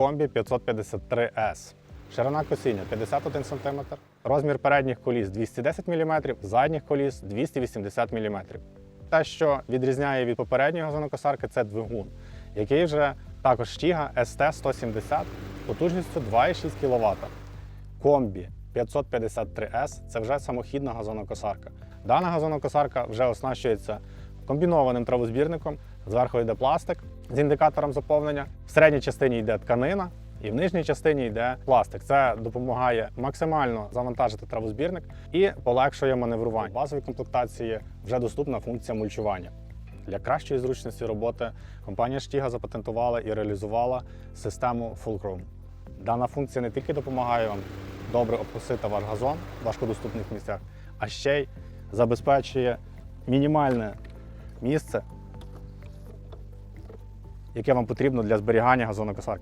Комбі 553S. Ширина косіння 51 см, розмір передніх коліс 210 мм, задніх коліс 280 мм. Те, що відрізняє від попередньої газонокосарки, це двигун, який вже також Штіга ST170 потужністю 2,6 кВт. Комбі 553S це вже самохідна газонокосарка. Дана газонокосарка вже оснащується комбінованим травозбірником. Зверху йде пластик з індикатором заповнення. В середній частині йде тканина, і в нижній частині йде пластик. Це допомагає максимально завантажити травозбірник і полегшує маневрування. В базовій комплектації вже доступна функція мульчування. Для кращої зручності роботи компанія Штіга запатентувала і реалізувала систему Fulcrum. Дана функція не тільки допомагає вам добре обкосити ваш газон в важкодоступних місцях, а ще й забезпечує мінімальне місце, яке вам потрібно для зберігання газонокосарки.